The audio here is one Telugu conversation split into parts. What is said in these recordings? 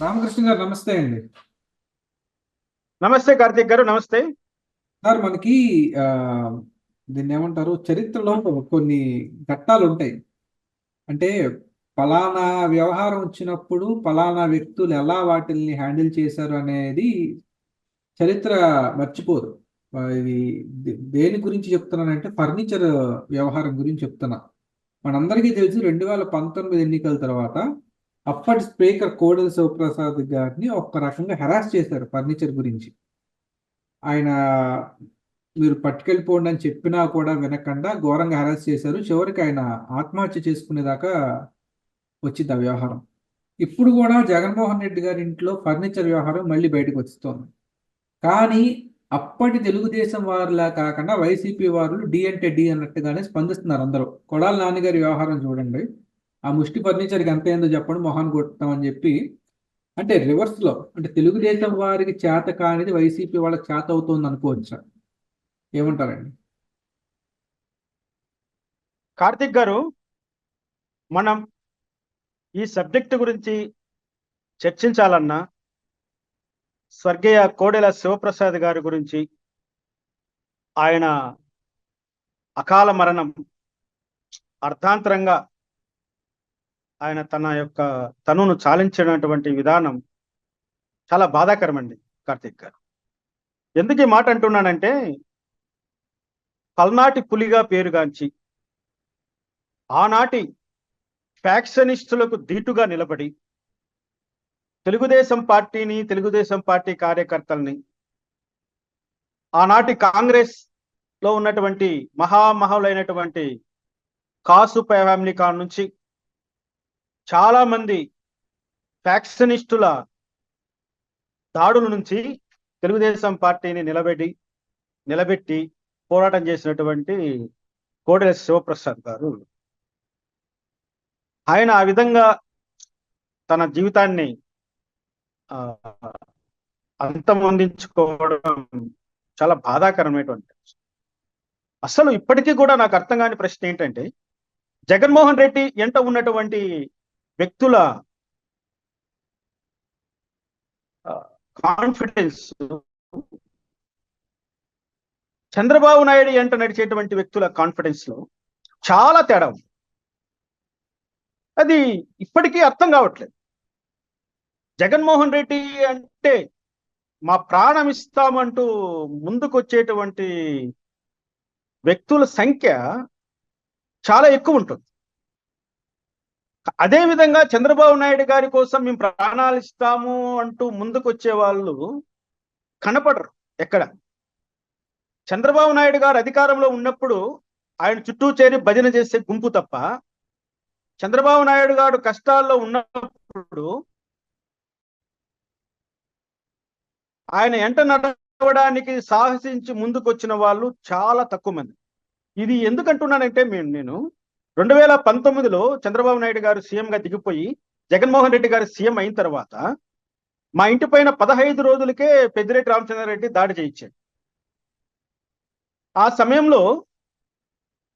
రామకృష్ణ గారు నమస్తే అండి. నమస్తే కార్తీక్ గారు నమస్తే. సార్ మనకి దీన్ని ఏమంటారు చరిత్రలో కొన్ని ఘట్టాలు ఉంటాయి. అంటే ఫలానా వ్యవహారం వచ్చినప్పుడు ఫలానా వ్యక్తులు ఎలా వాటిల్ని హ్యాండిల్ చేశారు అనేది చరిత్ర మర్చిపోరు. ఆ, ఇది దేని గురించి చెప్తున్నానంటే ఫర్నిచర్ వ్యవహారం గురించి చెప్తున్నా. మనందరికీ తెలుసు రెండు వేల పంతొమ్మిది ఎన్నికల తర్వాత అప్పటి స్పీకర్ కోడెల శివప్రసాద్ గారిని ఒక రకంగా హెరాస్ చేశారు ఫర్నిచర్ గురించి. ఆయన మీరు పట్టుకెళ్ళిపోండి అని చెప్పినా కూడా వినకుండా ఘోరంగా హెరాస్ చేశారు. చివరికి ఆయన ఆత్మహత్య చేసుకునేదాకా వచ్చింది ఆ వ్యవహారం. ఇప్పుడు కూడా జగన్మోహన్ రెడ్డి గారి ఇంట్లో ఫర్నిచర్ వ్యవహారం మళ్ళీ బయటకు వస్తుంది కానీ అప్పటి తెలుగుదేశం వారిలా కాకుండా వైసీపీ వారు డి అంటే డి అన్నట్టుగానే స్పందిస్తున్నారు అందరూ. కొడాల నాన్నగారి వ్యవహారం చూడండి. ఆ ముష్టి ఫర్నిచర్కి ఎంత ఏందో చెప్పండి మొహాన్ని అని చెప్పి. అంటే రివర్స్లో అంటే తెలుగుదేశం వారికి చేత కానిది వైసీపీ వాళ్ళకి చేత అవుతుంది అనుకోవచ్చా? ఏమంటారండి? కార్తిక్ గారు మనం ఈ సబ్జెక్ట్ గురించి చర్చించాలన్నా స్వర్గీయ కోడెల శివప్రసాద్ గారి గురించి ఆయన అకాల మరణం అర్థాంతరంగా ఆయన తన యొక్క తనును చాలించినటువంటి విధానం చాలా బాధాకరమండి కార్తీక్ గారు. ఎందుకు ఈ మాట అంటున్నానంటే పల్నాటి పులిగా పేరుగాంచి ఆనాటి ఫ్యాక్షనిస్టులకు ధీటుగా నిలబడి తెలుగుదేశం పార్టీని తెలుగుదేశం పార్టీ కార్యకర్తల్ని ఆనాటి కాంగ్రెస్లో ఉన్నటువంటి మహామహులైనటువంటి కాసు ఫ్యామిలీ కాడ నుంచి చాలా మంది ఫ్యాక్షనిస్టుల దాడుల నుంచి తెలుగుదేశం పార్టీని నిలబెట్టి నిలబెట్టి పోరాటం చేసినటువంటి కోడెల శివప్రసాద్ గారు. ఆయన ఆ విధంగా తన జీవితాన్ని అంతం అందించుకోవడం చాలా బాధాకరమైనటువంటి అసలు ఇప్పటికీ కూడా నాకు అర్థం కాని ప్రశ్న ఏంటంటే జగన్మోహన్ రెడ్డి ఎంట ఉన్నటువంటి వ్యక్తుల కాన్ఫిడెన్స్ చంద్రబాబు నాయుడు ఎంట నడిచేటువంటి వ్యక్తుల కాన్ఫిడెన్స్లో చాలా తేడా ఉంది. అది ఇప్పటికీ అర్థం కావట్లేదు. జగన్మోహన్ రెడ్డి అంటే మా ప్రాణం ఇస్తామంటూ ముందుకొచ్చేటువంటి వ్యక్తుల సంఖ్య చాలా ఎక్కువ ఉంటుంది. అదే విధంగా చంద్రబాబు నాయుడు గారి కోసం మేము ప్రాణాలు ఇస్తాము అంటూ ముందుకొచ్చే వాళ్ళు కనపడరు ఎక్కడ? చంద్రబాబు నాయుడు గారు అధికారంలో ఉన్నప్పుడు ఆయన చుట్టూ చేరి భజన చేసే గుంపు తప్ప చంద్రబాబు నాయుడు గారు కష్టాల్లో ఉన్నప్పుడు ఆయన ఎంట నడవడానికి సాహసించి ముందుకొచ్చిన వాళ్ళు చాలా తక్కువ మంది. ఇది ఎందుకంటున్నానంటే మేము నేను రెండు వేల పంతొమ్మిదిలో చంద్రబాబు నాయుడు గారు సీఎంగా దిగిపోయి జగన్మోహన్ రెడ్డి గారు సీఎం అయిన తర్వాత మా ఇంటి పైన పదహైదు రోజులకే పెద్దిరెడ్డి రామచంద్రారెడ్డి దాడి చేయించాడు. ఆ సమయంలో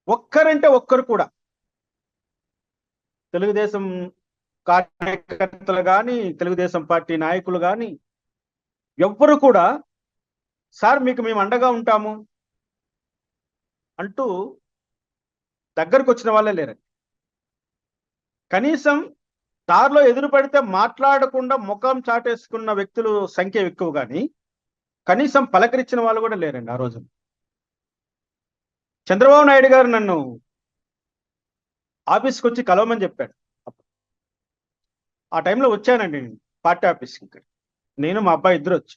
ఒక్కరంటే ఒక్కరు కూడా తెలుగుదేశం కార్యకర్తలు కానీ తెలుగుదేశం పార్టీ నాయకులు కానీ ఎవ్వరు కూడా సార్ మీకు మేము అండగా ఉంటాము అంటూ దగ్గరకు వచ్చిన వాళ్ళే లేరండి. కనీసం దారిలో ఎదురు పడితే మాట్లాడకుండా ముఖం చాటేసుకున్న వ్యక్తులు సంఖ్య ఎక్కువ కానీ కనీసం పలకరించిన వాళ్ళు కూడా లేరండి ఆ రోజు చంద్రబాబు నాయుడు గారు నన్ను ఆఫీస్కి వచ్చి కలవమని చెప్పాడు. ఆ టైంలో వచ్చానండి నేను పార్టీ ఆఫీస్కి నేను మా అబ్బాయి ఇద్దరు వచ్చి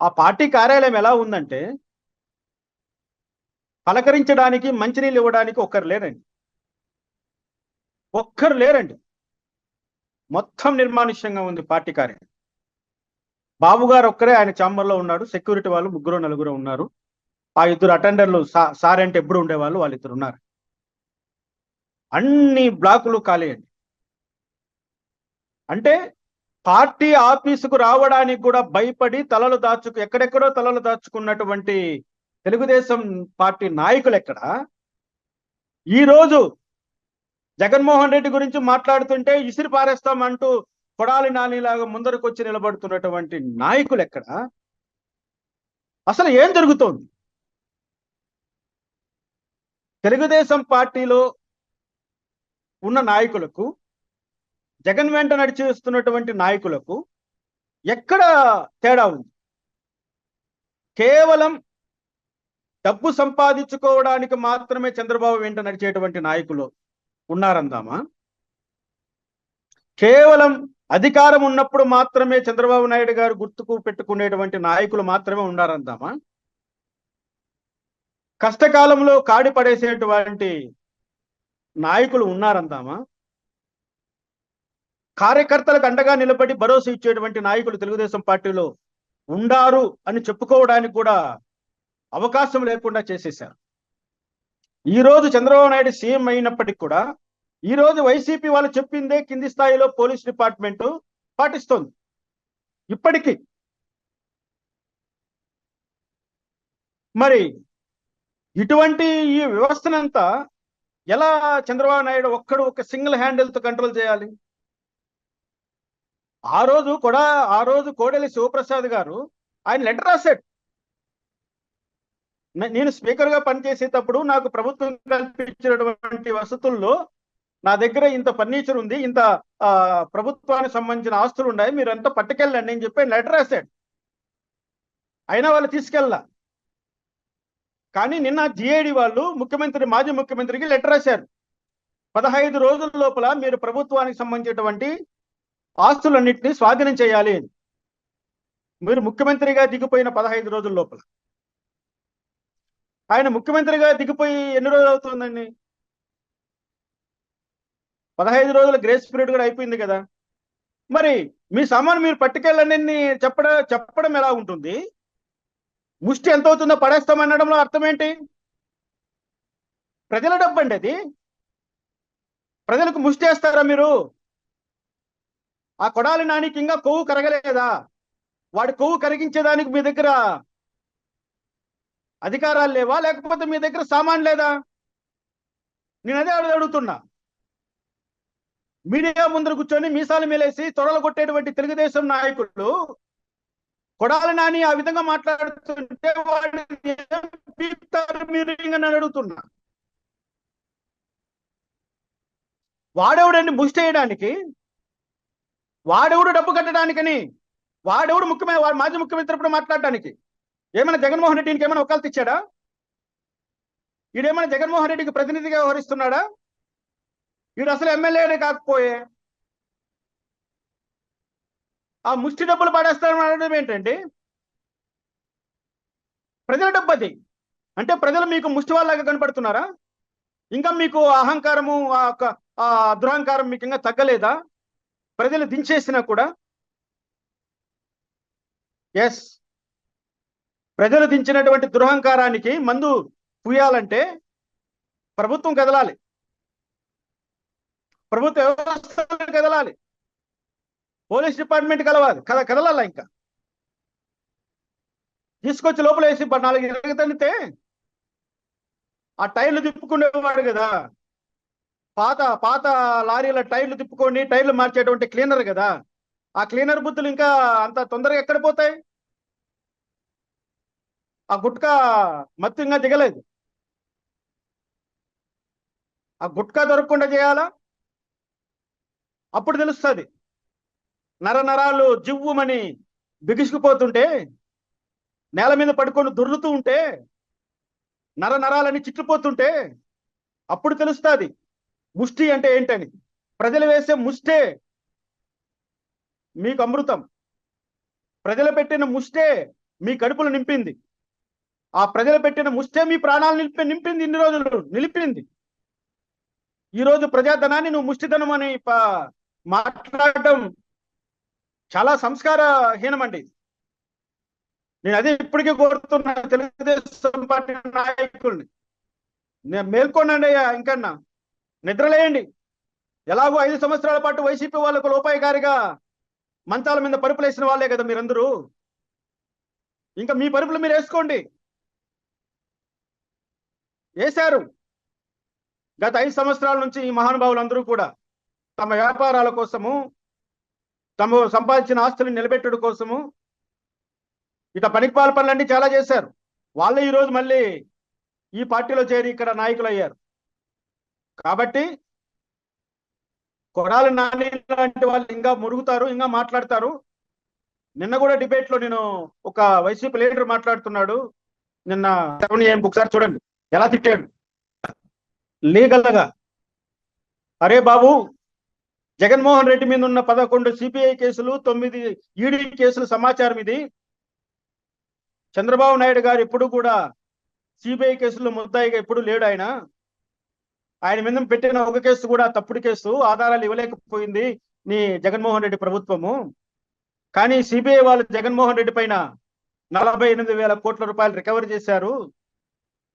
ఆ పార్టీ కార్యాలయం ఎలా ఉందంటే పలకరించడానికి మంచినీళ్ళు ఇవ్వడానికి ఒక్కరు లేరండి. ఒక్కరు లేరండి. మొత్తం నిర్మానుష్యంగా ఉంది పార్టీ కార్యం బాబు గారు ఒక్కరే ఆయన చాంబర్లో ఉన్నాడు. సెక్యూరిటీ వాళ్ళు ముగ్గురు నలుగురు ఉన్నారు. ఆ ఇద్దరు అటెండర్లు సా- సార్ అంటే ఎప్పుడు ఉండేవాళ్ళు వాళ్ళిద్దరు ఉన్నారు. అన్ని బ్లాకులు ఖాళీ అండి అంటే పార్టీ ఆఫీసుకు రావడానికి కూడా భయపడి తలలు దాచుకు ఎక్కడెక్కడో తలలు దాచుకున్నటువంటి తెలుగుదేశం పార్టీ నాయకులు ఎక్కడ? ఈ రోజు జగన్మోహన్ రెడ్డి గురించి మాట్లాడుతుంటే ఇసిరి పారేస్తామంటూ కొడాలి నానిలాగా ముందరకు వచ్చి నిలబడుతున్నటువంటి నాయకులు ఎక్కడ? అసలు ఏం జరుగుతోంది? తెలుగుదేశం పార్టీలో ఉన్న నాయకులకు జగన్ వెంట నడిచేస్తున్నటువంటి నాయకులకు ఎక్కడ తేడా ఉంది? కేవలం డబ్బు సంపాదించుకోవడానికి మాత్రమే చంద్రబాబు వెంట నడిచేటువంటి నాయకులు ఉన్నారందామా? కేవలం అధికారం ఉన్నప్పుడు మాత్రమే చంద్రబాబు నాయుడు గారు గుర్తుకు పెట్టుకునేటువంటి నాయకులు మాత్రమే ఉన్నారందామా? కష్టకాలంలో కాడి పడేసేటువంటి నాయకులు ఉన్నారందామా? కార్యకర్తలకు అండగా నిలబడి భరోసా ఇచ్చేటువంటి నాయకులు తెలుగుదేశం పార్టీలో ఉండారు అని చెప్పుకోవడానికి కూడా అవకాశం లేకుండా చేసేశారు. ఈ రోజు చంద్రబాబు నాయుడు సీఎం అయినప్పటికీ కూడా ఈ రోజు వైసీపీ వాళ్ళు చెప్పిందే కింది స్థాయిలో పోలీస్ డిపార్ట్మెంట్ పాటిస్తోంది. ఇప్పటికీ మరి ఇటువంటి ఈ వ్యవస్థనంతా ఎలా చంద్రబాబు నాయుడు ఒక్కడు ఒక సింగిల్ హ్యాండిల్తో కంట్రోల్ చేయాలి? ఆ రోజు కూడా ఆ రోజు కోడెలి శివప్రసాద్ గారు ఆయన లెటర్ రాశాడు. నేను స్పీకర్గా పనిచేసేటప్పుడు నాకు ప్రభుత్వం కల్పించినటువంటి వసతుల్లో నా దగ్గర ఇంత ఫర్నిచర్ ఉంది ఇంత ఆ, ప్రభుత్వానికి సంబంధించిన ఆస్తులు ఉన్నాయి మీరు అంతా పట్టుకెళ్ళండి అని చెప్పి లెటర్ రాశాడు. అయినా వాళ్ళు తీసుకెళ్ళా కానీ నిన్న జిఐడి వాళ్ళు ముఖ్యమంత్రి మాజీ ముఖ్యమంత్రికి లెటర్ రాశారు. పదహైదు రోజుల లోపల మీరు ప్రభుత్వానికి సంబంధించినటువంటి ఆస్తులన్నింటినీ స్వాధీనం చేయాలి అని. మీరు ముఖ్యమంత్రిగా దిగిపోయిన పదహైదు రోజుల లోపల. ఆయన ముఖ్యమంత్రిగా దిగిపోయి ఎన్ని రోజులు అవుతుందండి? పదహైదు రోజుల గ్రేస్ పీరియడ్ కూడా అయిపోయింది కదా. మరి మీ సామాను మీరు పట్టుకెళ్ళండి చెప్పడం చెప్పడం ఎలా ఉంటుంది? ముష్టి ఎంత అవుతుందో పడేస్తామనడంలో అర్థం ఏంటి? ప్రజల డబ్బు అండి అది. ప్రజలకు ముష్టి వేస్తారా మీరు? ఆ కొడాలి నానికి ఇంకా కొవ్వు కరగలేదా? వాడి కొవ్వు కరిగించేదానికి మీ దగ్గర అధికారాలు లేవా? లేకపోతే మీ దగ్గర సామాన్ లేదా? నేను అదే అడుగుతున్నా. మీడియా ముందర కూర్చొని మీసాలు మేలేసి తొడలు కొట్టేటువంటి తెలుగుదేశం నాయకులు కొడాలి నాని ఆ విధంగా మాట్లాడుతుంటే వాడిని మీరు అడుగుతున్నా. వాడెవడండి ముష్టి వేయడానికి? వాడెవడు డబ్బు కట్టడానికని? వాడెవడు ముఖ్యమైన వాడు మాజీ ముఖ్యమంత్రి ఇప్పుడు మాట్లాడడానికి ఏమైనా జగన్మోహన్ రెడ్డికి ఏమైనా ఒకళ్ళు ఇచ్చాడా ఈడేమైనా జగన్మోహన్ రెడ్డికి ప్రతినిధిగా వ్యవహరిస్తున్నాడా? ఈడు అసలు ఎమ్మెల్యేనే కాకపోయే. ఆ ముష్టి డబ్బులు పడేస్తారని ఏంటండి? ప్రజల డబ్బు అది. అంటే ప్రజలు మీకు ముష్టి వాళ్ళగా కనపడుతున్నారా? ఇంకా మీకు అహంకారము ఆ దురహంకారం మీకు ఇంకా తగ్గలేదా? ప్రజలు దించేసినా కూడా? ఎస్ ప్రజలు దించినటువంటి దురహంకారానికి మందు పూయాలంటే ప్రభుత్వం కదలాలి. ప్రభుత్వ వ్యవస్థ కదలాలి. పోలీస్ డిపార్ట్మెంట్ కలవాలి. కద కదలాల ఇంకా? తీసుకొచ్చి లోపల వేసి నాలుగు ఎరగతనితే ఆ టైర్లు తిప్పుకునేవాడు కదా. పాత పాత లారీల టైర్లు తిప్పుకొని టైర్లు మార్చేటువంటి క్లీనర్ కదా. ఆ క్లీనర్ బుద్ధులు ఇంకా అంత తొందరగా ఎక్కడ పోతాయి? ఆ గుట్కా మత్తు ఇంకా దిగలేదు. ఆ గుట్కా దొరకకుండా చేయాలా? అప్పుడు తెలుస్తుంది. నర నరాలు జివ్వుమని బిగుసుకుపోతుంటే నేల మీద పడుకొని దొర్లుతూ ఉంటే నర నరాలని చిట్లిపోతుంటే అప్పుడు తెలుస్తుంది ముష్టి అంటే ఏంటని. ప్రజలు వేసే ముష్టే మీకు అమృతం. ప్రజలు పెట్టిన ముష్టే మీ కడుపులు నింపింది. ఆ ప్రజలు పెట్టిన ముష్టే మీ ప్రాణాలు నిలిపి నింపింది ఇన్ని రోజులు. నిలిపింది. ఈ రోజు ప్రజాధనాన్ని నువ్వు ముష్టిధనం అని మాట్లాడటం చాలా సంస్కారహీనమండి నేను అదే ఇప్పటికీ కోరుతున్నా తెలుగుదేశం పార్టీ నాయకుల్ని. నేను మేల్కొనండి అయ్యా ఇంకన్నా. నిద్రలేయండి. ఎలాగో ఐదు సంవత్సరాల పాటు వైసీపీ వాళ్ళకు లోపాయికారిగా మంచాల మీద పరుపులు వేసిన వాళ్ళే కదా మీరందరూ. ఇంకా మీ పరుపులు మీరు వేసుకోండి. వేశారు. గత ఐదు సంవత్సరాల నుంచి ఈ మహానుభావులందరూ కూడా తమ వ్యాపారాల కోసము తమ సంపాదించిన ఆస్తులను నిలబెట్టడం కోసము ఇట పనికిపాల పనులన్నీ చాలా చేశారు. వాళ్ళే ఈరోజు మళ్ళీ ఈ పార్టీలో చేరి ఇక్కడ నాయకులు అయ్యారు కాబట్టి కొడాలి నాని లాంటి వాళ్ళు ఇంకా మురుగుతారు ఇంకా మాట్లాడతారు. నిన్న కూడా డిబేట్లో నేను ఒక వైసీపీ లీడర్ మాట్లాడుతున్నాడు. నిన్న ఒకసారి చూడండి. ఎలా తిట్టాడు? లీగల్గా. అరే బాబు జగన్మోహన్ రెడ్డి మీద ఉన్న పదకొండు సిపిఐ కేసులు తొమ్మిది ఈడీ కేసులు సమాచారం ఇది. చంద్రబాబు నాయుడు గారు ఎప్పుడు కూడా సిబిఐ కేసులు ముద్దాయిగా ఎప్పుడు లేడు ఆయన. ఆయన మీద పెట్టిన ఒక కేసు కూడా తప్పుడు కేసు ఆధారాలు ఇవ్వలేకపోయింది నీ జగన్మోహన్ రెడ్డి ప్రభుత్వము. కానీ సిబిఐ వాళ్ళు జగన్మోహన్ రెడ్డి పైన నలభై ఎనిమిది వేల కోట్ల రూపాయలు రికవర్ చేశారు.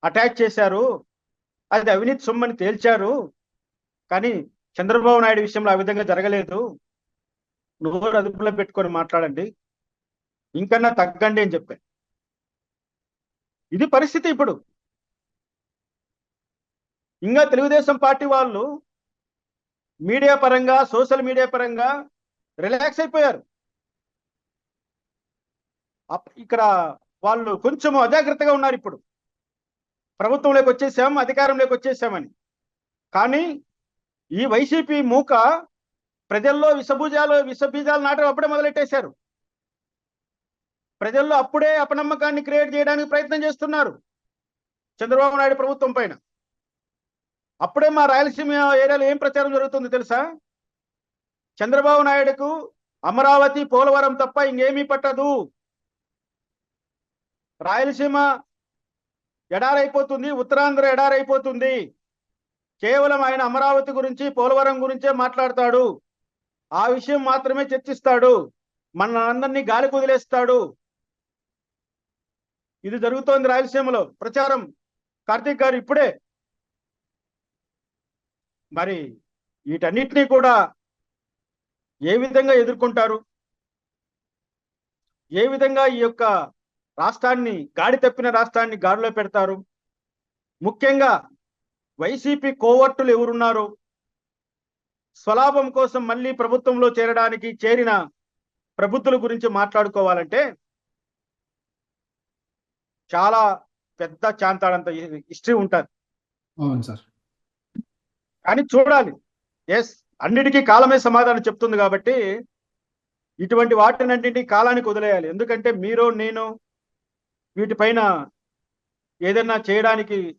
అటాచ్ చేశారు. అది అవినీతి సొమ్మని తేల్చారు. కానీ చంద్రబాబు నాయుడు విషయంలో ఆ విధంగా జరగలేదు. నోరు అదుపులో పెట్టుకొని మాట్లాడండి. ఇంకన్నా తగ్గండి అని చెప్పాను ఇది పరిస్థితి ఇప్పుడు. ఇంకా తెలుగుదేశం పార్టీ వాళ్ళు మీడియా పరంగా సోషల్ మీడియా పరంగా రిలాక్స్ అయిపోయారు. ఇక్కడ వాళ్ళు కొంచెం అజాగ్రత్తగా ఉన్నారు ఇప్పుడు. ప్రభుత్వంలోకి వచ్చేసాం అధికారంలోకి వచ్చేసామని. కానీ ఈ వైసీపీ మూక ప్రజల్లో విషభూజాలు విషబీజాలు నాటడం అప్పుడే మొదలెట్టేశారు. ప్రజల్లో అప్పుడే అపనమ్మకాన్ని క్రియేట్ చేయడానికి ప్రయత్నం చేస్తున్నారు చంద్రబాబు నాయుడు ప్రభుత్వం పైన. అప్పుడే మా రాయలసీమ ఏరియాలో ఏం ప్రచారం జరుగుతుంది తెలుసా? చంద్రబాబు నాయుడుకు అమరావతి పోలవరం తప్ప ఇంకేమీ పట్టదు. రాయలసీమ ఎడారైపోతుంది ఉత్తరాంధ్ర ఎడారైపోతుంది. కేవలం ఆయన అమరావతి గురించి పోలవరం గురించే మాట్లాడతాడు. ఆ విషయం మాత్రమే చర్చిస్తాడు. మనందరినీ గాలి కుదిలేస్తాడు. ఇది జరుగుతోంది రాయలసీమలో. ప్రచారం. కార్తీక్ గారు ఇప్పుడే. మరి వీటన్నిటినీ కూడా ఏ విధంగా ఎదుర్కొంటారు? ఏ విధంగా ఈ యొక్క రాష్ట్రాన్ని గాడి తప్పిన రాష్ట్రాన్ని గాడిలో పెడతారు. ముఖ్యంగా వైసీపీ కోవర్టులు ఎవరున్నారు స్వలాభం కోసం మళ్ళీ ప్రభుత్వంలో చేరడానికి చేరిన ప్రబుద్ధుల గురించి మాట్లాడుకోవాలంటే చాలా పెద్ద చాంతాడంత హిస్టరీ ఉంటుంది. అవును సార్. కానీ చూడాలి. ఎస్ అన్నిటికీ కాలమే సమాధానం చెప్తుంది కాబట్టి ఇటువంటి వాటినన్నింటినీ కాలానికి వదిలేయాలి. ఎందుకంటే మీరు నేను వీటిపైన ఏదైనా చేయడానికి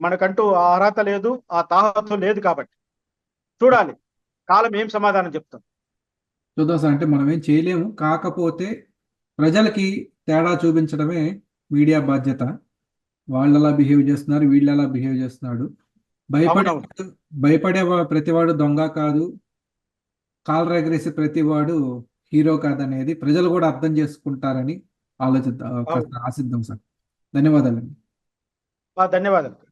మనకంటూ ఆ అర్హత లేదు ఆ తాహతం లేదు కాబట్టి. చూడాలి కాలం ఏం సమాధానం చెప్తాం. చూద్దాం సార్ అంటే మనం ఏం చేయలేము. కాకపోతే ప్రజలకి తేడా చూపించడమే మీడియా బాధ్యత. వాళ్ళు ఎలా బిహేవ్ చేస్తున్నారు వీళ్ళు ఎలా బిహేవ్ చేస్తున్నాడు. భయపడే. భయపడే ప్రతివాడు దొంగ కాదు. కాలు ఎగరేసే ప్రతివాడు హీరో కాదనేది ప్రజలు కూడా అర్థం చేసుకుంటారని ఆలోచిద్దాం అవును. ఆశిద్దాం సార్. ధన్యవాదాలండి. ధన్యవాదాలు.